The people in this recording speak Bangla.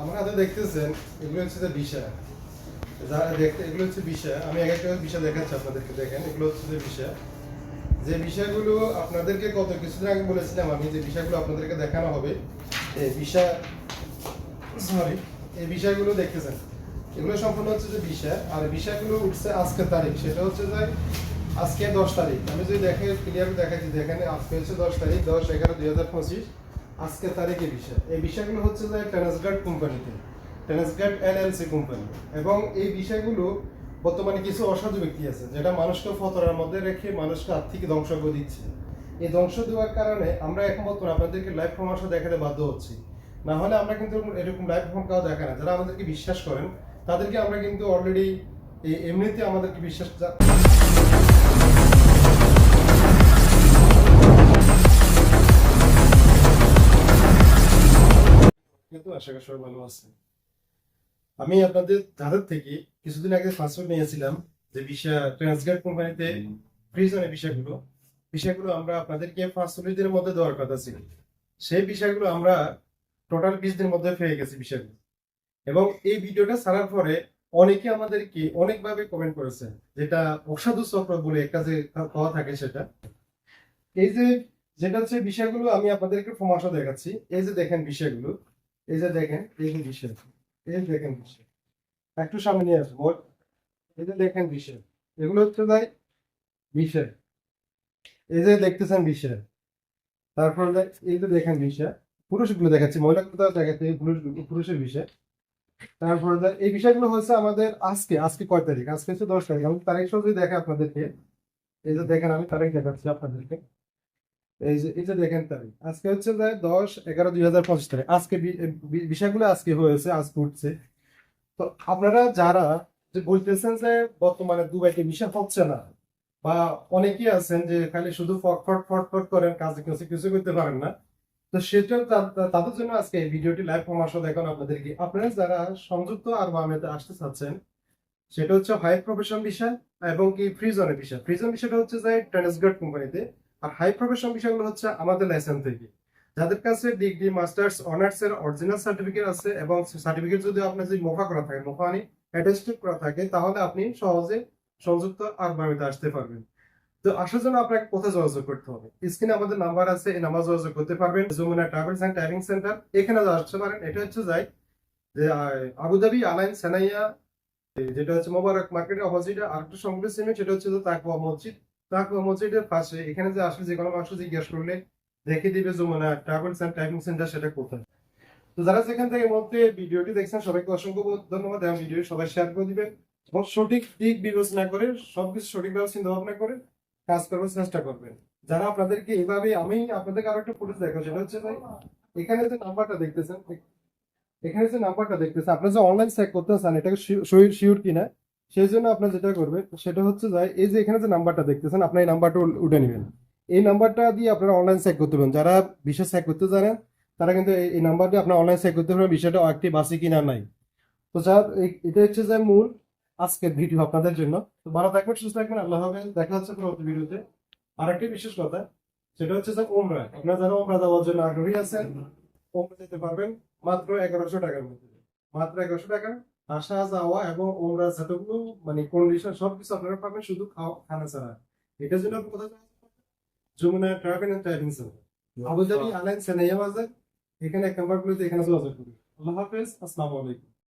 আমার হাতে দেখতেছেন, এগুলো হচ্ছে যে বিষয় যারা দেখতে, এগুলো হচ্ছে বিষয় আমি এক একটা বিষয় দেখাচ্ছি আপনাদেরকে, দেখেন, এগুলো হচ্ছে যে বিষয় যে বিষয়গুলো আপনাদেরকে কত, কিছুদিন আগে বলেছিলাম আমি যে বিষয়গুলো আপনাদেরকে দেখানো হবে, এই বিষয় সরি এই বিষয়গুলো দেখতেছেন। এগুলো সম্পূর্ণ হচ্ছে যে বিষয় আর বিষয়গুলো উঠছে আজকের তারিখ। সেটা হচ্ছে যে আজকে দশ তারিখ। আমি যদি দেখে ক্লিয়ার দেখাচ্ছি, দেখেন, আজকে হচ্ছে দশ তারিখ, দশ এগারো দুই হাজার পঁচিশ। আজকে তারিখে বিষয়। এই বিষয়গুলো হচ্ছে যে ট্রান্সগার্ড কোম্পানিতে ট্রান্সগার্ড এলএলসি কোম্পানি এবং এই বিষয়গুলো বর্তমানে কিছু অসাধু ব্যক্তি আছে, যেটা মানুষকে ফতরার মধ্যে রেখে মানুষকে আর্থিক ধ্বংস করে দিচ্ছে। এই ধ্বংস দেওয়ার কারণে আমরা এখন বর্তমানে আপনাদেরকে লাইভ পরামর্শ দেখাতে বাধ্য হচ্ছি। না হলে আমরা কিন্তু এরকম লাইভ ফোন কাউ দেখা না। যারা আমাদেরকে বিশ্বাস করেন, তাদেরকে আমরা কিন্তু অলরেডি এমনিতে আমাদেরকে বিশ্বাস আশা করি সবাই ভালো আছে আমি আপনাদের তাদের থেকে কিছুদিন আগে পাসপোর্ট নিয়েছিলাম যে ভিসা ট্রান্সগার্ড কোম্পানিতে ফ্রিজনের বিষয়গুলো বিষয়গুলো আমরা আপনাদেরকে পাঁচচল্লিশ দিনের মধ্যে দেওয়ার কথা ছিল। সেই বিষয়গুলো আমরা টোটাল বিশ দিনের মধ্যে পেয়ে গেছি বিষয়গুলো এবং এই ভিডিওটা ছাড়ার পরে অনেকে আমাদেরকে অনেকভাবে কমেন্ট করেছে যেটা অসাধু চক্র বলে একটা যে কথা থাকে সেটা। এই যে যেটা হচ্ছে বিষয়গুলো আমি আপনাদেরকে প্রমাশ দেখাচ্ছি। এই যে দেখেন বিষয়গুলো এই যে দেখেন, এই বিষয় এই দেখেন বিষয় একটু সামনে নিয়ে আসব এই যে দেখেন বিষয় এগুলো হচ্ছে তাই বিষয় এই যে দেখতেছেন বিষয় তারপর এই যে দেখেন বিষয় পুরুষগুলো দেখাচ্ছি, মহিলাগুলো দেখাচ্ছে, এই পুরুষ, পুরুষের বিষয় তারপরে এই বিষয়গুলো হচ্ছে আমাদের আজকে আজকে কয় তারিখ? আজকে হচ্ছে দশ তারিখ আমি তারিখ সহ যদি দেখে আপনাদেরকে, এই যে দেখেন আমি তারিখ দেখাচ্ছি আপনাদেরকে। এই যে যে দেখেন আজকে হচ্ছে যে দশ এগারো দুই হাজার পঁচিশ তারিখ। আজকে বিষয়গুলো আজকে হয়েছে, আজকে উঠছে। তো আপনারা যারা যে বলতেছেন যে বর্তমানে দুবাইতে বিষয় হচ্ছে না, বা অনেকেই আছেন যে খালি শুধু ফটফট ফটফট করেন, কাজে কিছু কিছু করতে পারেন না, তো সেটা তাদের জন্য আজকে এই ভিডিওটি লাইভ পরামর্শ দেখানো আপনাদেরকে। আপনারা যারা সংযুক্ত আরব আমিরাতে আসতে চাচ্ছেন, সেটা হচ্ছে হাই প্রফেশন বিষয় এবং কি ফ্রিজনের বিষয় ফ্রিজন বিষয়টা হচ্ছে যে ট্রান্সগার্ড কোম্পানিতে। আর হাই প্রফেশন বিষয়গুলো হচ্ছে আমাদের লাইসেন্স থেকে। যাদের কাছে ডিগ্রি মাস্টার্স অনার্স এর অরিজিনাল সার্টিফিকেট আছে এবং সার্টিফিকেট যদি আপনার যদি মোফা করা থাকে মোফা মানে অ্যাটেস্টেড করা থাকে, তাহলে আপনি সহজে সংযুক্ত আরব আমিরাতে আসতে পারবেন। তো আসার জন্য আপনাকে কোথায় যোগাযোগ করতে হবে? স্ক্রিনে আমাদের নাম্বার আছে, এই নাম্বার যোগাযোগ করতে পারবেন। Jamuna travels and typing centre এখানে আসতে পারেন। এটা হচ্ছে যাই, যে আবুধাবি, আলাইন, সেনাইয়া যেটা হচ্ছে মোবারক মার্কেটের অপোজিটে আরেকটা সংগ্রহ সেটা হচ্ছে যে তাকুয়া মসজিদ। চিন্তা ভাবনা করে কাজ করবার চেষ্টা করবেন। যারা আপনাদেরকে আমি আপনাদেরকে আরও একটা হচ্ছে এখানে যে নাম্বারটা দেখতেছেন এখানে যে নাম্বারটা দেখতেছেন আপনি যে অনলাইন চেক করতে চান এটাকে শিওর কিনা? সেই জন্য আপনার যেটা করবেন, সেটা হচ্ছে যে, এই যে এখানে যে নাম্বারটা দেখতেছেন আপনি এই নাম্বারটা উঠে নেবেন। এই নাম্বারটা দিয়ে আপনারা অনলাইন চেক করতে পারেন। যারা বিষয় চেক করতে জানেন, তারা কিন্তু এই- নাম্বার দিয়ে আপনার অনলাইন চেক করতে পারবেন বিষয়টা অ্যাক্টিভ আছে কিনা নাই। তো স্যার এটা হচ্ছে যে মূল আজকের ভিডিও আপনাদের জন্য। তো ভালো থাকবেন, সুস্থ থাকবেন, আল্লাহ হাফেজ। দেখা হচ্ছে পরবর্তী ভিডিওতে আর একটি বিশেষ কথা, সেটা হচ্ছে যে ওমরা আপনারা যারা ওমরা যাওয়ার জন্য আগ্রহী আছেন ওমরা যেতে পারবেন মাত্র এগারোশো টাকার মধ্যে। মাত্র এগারোশো টাকা। আসা যাওয়া এবং ওমরা যতগুলো মানে কন্ডিশন সবকিছু আপনারা পাবেন শুধু খাওয়া খানা ছাড়া। এটার জন্য আপনি কোথায়? Jamuna travel and centre. Abu Dhabi Al Ain Sanaiya বাজার এখানে এক নাম্বার গুলোতে এখানে যোগাযোগ করুন। আল্লাহ হাফেজ আসসালামু আলাইকুম।